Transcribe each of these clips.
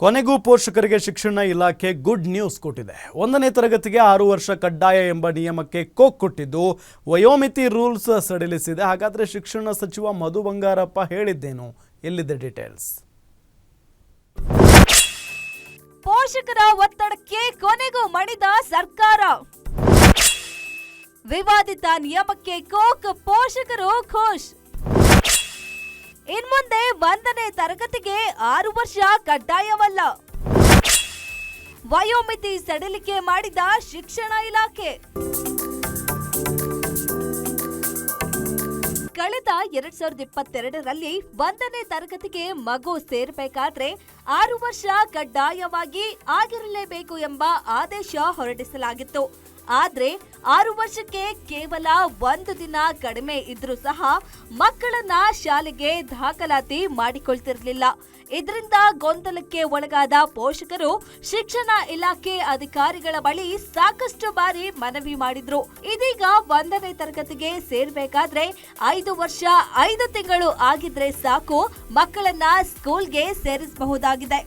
ಕೊನೆಗೂ ಪೋಷಕರಿಗೆ ಶಿಕ್ಷಣ ಇಲಾಖೆ ಗುಡ್ ನ್ಯೂಸ್ ಕೊಟ್ಟಿದೆ. ಒಂದನೇ ತರಗತಿಗೆ ಆರು ವರ್ಷ ಕಡ್ಡಾಯ ಎಂಬ ನಿಯಮಕ್ಕೆ ಕೋಕ್ ಕೊಟ್ಟಿದ್ದು ವಯೋಮಿತಿ ರೂಲ್ಸ್ ಸಡಿಲಿಸಿದೆ. ಹಾಗಾದ್ರೆ ಶಿಕ್ಷಣ ಸಚಿವ ಮಧು ಬಂಗಾರಪ್ಪ ಹೇಳಿದ್ದೇನು? ಎಲ್ಲಿದೆ ಡೀಟೇಲ್ಸ್? ಪೋಷಕರ ಒತ್ತಡಕ್ಕೆ ಕೊನೆಗೂ ಮಣಿದ ಸರ್ಕಾರ. ವಿವಾದಿತ ನಿಯಮಕ್ಕೆ ಕೋಕ್ ಪೋಷಕರು ಖುಷ್. ಒಂದನೇ ತರಗತಿಗೆ ಆರು ವರ್ಷ ಕಡ್ಡಾಯವಲ್ಲ. ವಯೋಮಿತಿ ಸಡಿಲಿಕೆ ಮಾಡಿದ ಶಿಕ್ಷಣ ಇಲಾಖೆ. ಕಳೆದ ಎರಡ್ ಸಾವಿರದ ಇಪ್ಪತ್ತೆರಡರಲ್ಲಿ ಒಂದನೇ ತರಗತಿಗೆ ಮಗು ಸೇರಬೇಕಾದ್ರೆ ಆರು ವರ್ಷ ಕಡ್ಡಾಯವಾಗಿ ಆಗಿರಲೇಬೇಕು ಎಂಬ ಆದೇಶ ಹೊರಡಿಸಲಾಗಿತ್ತು. ಆದ್ರೆ ಆರು ವರ್ಷಕ್ಕೆ ಕೇವಲ ಒಂದು ದಿನ ಕಡಿಮೆ ಇದ್ರೂ ಸಹ ಮಕ್ಕಳನ್ನ ಶಾಲೆಗೆ ದಾಖಲಾತಿ ಮಾಡಿಕೊಳ್ತಿರ್ಲಿಲ್ಲ. ಇದರಿಂದ ಗೊಂದಲಕ್ಕೆ ಒಳಗಾದ ಪೋಷಕರು ಶಿಕ್ಷಣ ಇಲಾಖೆ ಅಧಿಕಾರಿಗಳ ಬಳಿ ಸಾಕಷ್ಟು ಬಾರಿ ಮನವಿ ಮಾಡಿದ್ರು. ಇದೀಗ ಒಂದನೇ ತರಗತಿಗೆ ಸೇರ್ಬೇಕಾದ್ರೆ ಐದು ವರ್ಷ, ಐದು ತಿಂಗಳು ಆಗಿದ್ರೆ ಸಾಕು ಮಕ್ಕಳನ್ನ ಸ್ಕೂಲ್ಗೆ ಸೇರಿಸಬಹುದಾಗಿದೆ.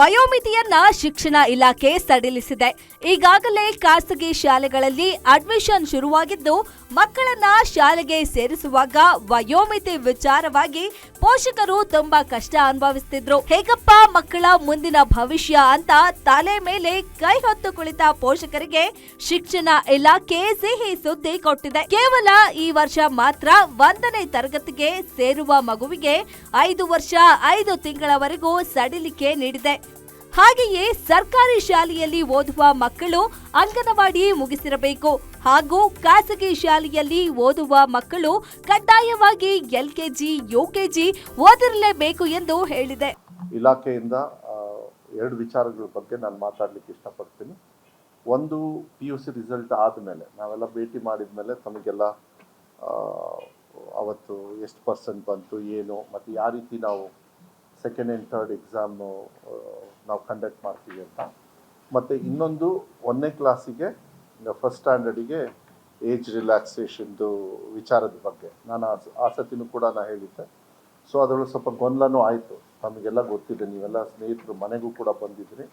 ವಯೋಮಿತಿಯನ್ನ ಶಿಕ್ಷಣ ಇಲಾಖೆ ಸಡಿಲಿಸಿದೆ. ಈಗಾಗಲೇ ಖಾಸಗಿ ಶಾಲೆಗಳಲ್ಲಿ ಅಡ್ಮಿಷನ್ ಶುರುವಾಗಿದ್ದು, ಮಕ್ಕಳನ್ನ ಶಾಲೆಗೆ ಸೇರಿಸುವಾಗ ವಯೋಮಿತಿ ವಿಚಾರವಾಗಿ ಪೋಷಕರು ತುಂಬಾ ಕಷ್ಟ ಅನುಭವಿಸುತ್ತಿದ್ರು ಹೇಗಪ್ಪ ಮಕ್ಕಳ ಮುಂದಿನ ಭವಿಷ್ಯ ಅಂತ ತಲೆ ಮೇಲೆ ಕೈ ಹೊತ್ತು ಕುಳಿತ ಪೋಷಕರಿಗೆ ಶಿಕ್ಷಣ ಇಲಾಖೆ ಸಿಹಿ ಸುದ್ದಿ ಕೊಟ್ಟಿದೆ. ಕೇವಲ ಈ ವರ್ಷ ಮಾತ್ರ ಒಂದನೇ ತರಗತಿಗೆ ಸೇರುವ ಮಗುವಿಗೆ ಐದು ವರ್ಷ, ಐದು ತಿಂಗಳವರೆಗೂ ಸಡಿಲಿಕೆ ನೀಡಿದೆ. ಹಾಗೆಯೇ ಸರ್ಕಾರಿ ಶಾಲೆಯಲ್ಲಿ ಓದುವ ಮಕ್ಕಳು ಅಂಗನವಾಡಿ ಮುಗಿಸಿರಬೇಕು ಹಾಗೂ ಖಾಸಗಿ ಶಾಲೆಯಲ್ಲಿ ಓದುವ ಮಕ್ಕಳು ಕಡ್ಡಾಯವಾಗಿ ಎಲ್ಕೆಜಿ, ಯುಕೆಜಿ ಓದಿರಲೇಬೇಕು ಎಂದು ಹೇಳಿದೆ. ಇಲಾಖೆಯಿಂದ ಎರಡು ವಿಚಾರಗಳ ಬಗ್ಗೆ ನಾನು ಮಾತಾಡ್ಲಿಕ್ಕೆ ಇಷ್ಟಪಡ್ತೀನಿ. ಒಂದು ಪಿ ಯು ಸಿ ರಿಸಲ್ಟ್ ಆದಮೇಲೆ, ನಾವೆಲ್ಲ ಭೇಟಿ ಮಾಡಿದ ಮೇಲೆ ತಮಗೆಲ್ಲ ಅವತ್ತು ಎಷ್ಟು ಪರ್ಸೆಂಟ್ ಬಂತು, ಏನು, ಮತ್ತು ಯಾವ ರೀತಿ ನಾವು ಸೆಕೆಂಡ್ ಆ್ಯಂಡ್ ಥರ್ಡ್ ಎಕ್ಸಾಮು ನಾವು ಕಂಡಕ್ಟ್ ಮಾಡ್ತೀವಿ ಅಂತ. ಮತ್ತು ಇನ್ನೊಂದು ಒಂದನೇ ಕ್ಲಾಸಿಗೆ ಫಸ್ಟ್ ಸ್ಟ್ಯಾಂಡರ್ಡಿಗೆ ಏಜ್ ರಿಲ್ಯಾಕ್ಸೇಷನ್ದು ವಿಚಾರದ ಬಗ್ಗೆ. ನಾನು ಆ ಕೂಡ ನಾನು ಹೇಳಿದ್ದೆ. ಸೊ ಅದರೊಳಗೆ ಸ್ವಲ್ಪ ಗೊಂದಲನೂ ಆಯಿತು. ನಮಗೆಲ್ಲ ಗೊತ್ತಿದೆ, ನೀವೆಲ್ಲ ಸ್ನೇಹಿತರು, ಮನೆಗೂ ಕೂಡ ಬಂದಿದ್ರಿ.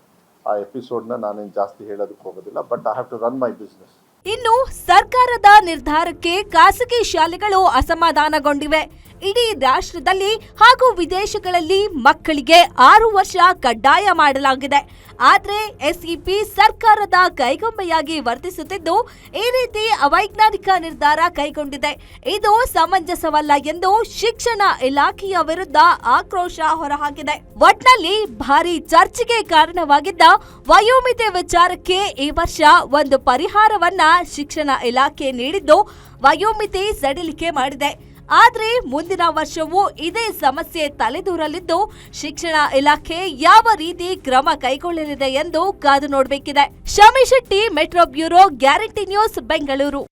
ಆ ಎಪಿಸೋಡ್ನ ನಾನೇನು ಜಾಸ್ತಿ ಹೇಳೋದಕ್ಕೆ ಹೋಗೋದಿಲ್ಲ but I have to run my business ಇನ್ನು ಸರ್ಕಾರದ ನಿರ್ಧಾರಕ್ಕೆ ಖಾಸಗಿ ಶಾಲೆಗಳು ಅಸಮಾಧಾನಗೊಂಡಿವೆ. ಇಡೀ ರಾಷ್ಟ್ರದಲ್ಲಿ ಹಾಗೂ ವಿದೇಶಗಳಲ್ಲಿ ಮಕ್ಕಳಿಗೆ ಆರು ವರ್ಷ ಕಡ್ಡಾಯ ಮಾಡಲಾಗಿದೆ. ಆದರೆ ಎಸ್ಇಪಿ ಸರ್ಕಾರದ ಕೈಗೊಂಬೆಯಾಗಿ ವರ್ತಿಸುತ್ತಿದ್ದು ಈ ರೀತಿ ಅವೈಜ್ಞಾನಿಕ ನಿರ್ಧಾರ ಕೈಗೊಂಡಿದೆ. ಇದು ಸಮಂಜಸವಲ್ಲ ಎಂದು ಶಿಕ್ಷಣ ಇಲಾಖೆಯ ವಿರುದ್ಧ ಆಕ್ರೋಶ ಹೊರಹಾಕಿದೆ. ಒಟ್ನಲ್ಲಿ ಭಾರಿ ಚರ್ಚೆಗೆ ಕಾರಣವಾಗಿದ್ದ ವಯೋಮಿತಿ ವಿಚಾರಕ್ಕೆ ಈ ವರ್ಷ ಒಂದು ಪರಿಹಾರವನ್ನ ಶಿಕ್ಷಣ ಇಲಾಖೆ ನೀಡಿದ್ದು ವಯೋಮಿತಿ ಸಡಿಲಿಕೆ ಮಾಡಿದೆ. ಆದ್ರೆ ಮುಂದಿನ ವರ್ಷವೂ ಇದೇ ಸಮಸ್ಯೆ ತಲೆದೂರಲಿದ್ದು ಶಿಕ್ಷಣ ಇಲಾಖೆ ಯಾವ ರೀತಿ ಕ್ರಮ ಕೈಗೊಳ್ಳಲಿದೆ ಎಂದು ಕಾದು ನೋಡಬೇಕಿದೆ. Shami Shetty, metro bureau, guarantee news, Bengaluru.